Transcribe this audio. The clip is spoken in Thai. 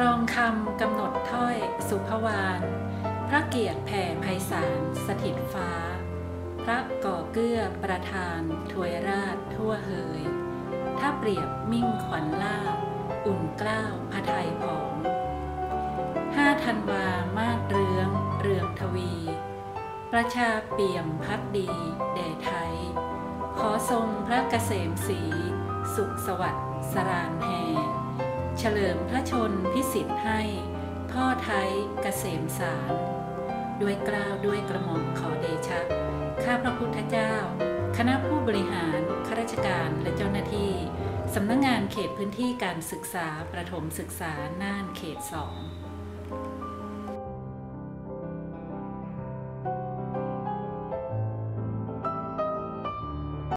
กรองคำกำหนดถ้อยสุภวานพระเกียรติแผ่ไพศาลสถิตฟ้า พระก่อเกื้อประทานถวยราชทั่วเฮย ถ้าเปรียบมิ่งขวัญล่า อุ่นกล้าวพระไทยผองห้าธันวามาดเรือง เรืองทวี ประชาเปี่ยมพักดีแด่ไทย ขอทรงพระเกษมศรีสุขสวัสดิ์สรานแห่ เฉลิมพระชนพิสิทธิ์ให้ พ่อไทยเกษมสาร ด้วยกล้าวด้วยกระหม่อมขอเดชะ ข้าพระพุทธเจ้า คณะผู้บริหารข้าราชการและเจ้าหน้าที่ สำนักงงานเขตพื้นที่การศึกษาประถมศึกษาน่านเขตสอง